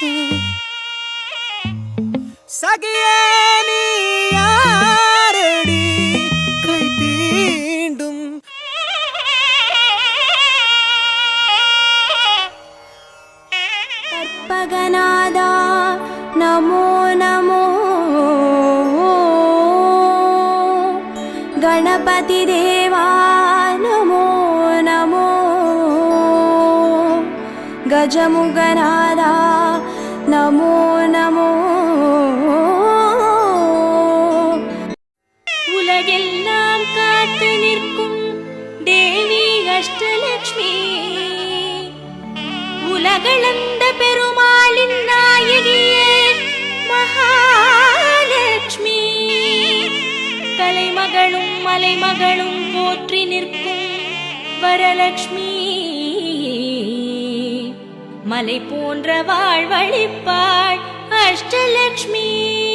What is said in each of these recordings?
நெஞ்சம் சகியே நீ யாரடி கை தீண்டும் கற்பகநாதா गजमुगनादा नमो नमो உலகெல்லாம் காத்து நிற்கும் தேவி அஷ்டலக்ஷ்மி உலகளந்த பெருமாளின் நாயகியே மகாலட்சுமி கலைமகளும் மலைமகளும் போற்றி நிற்கும் வரலட்சுமி மலை போன்ற வாழ்வழிப்பாள் அஷ்டலக்ஷ்மி.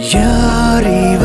より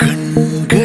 கண்கள்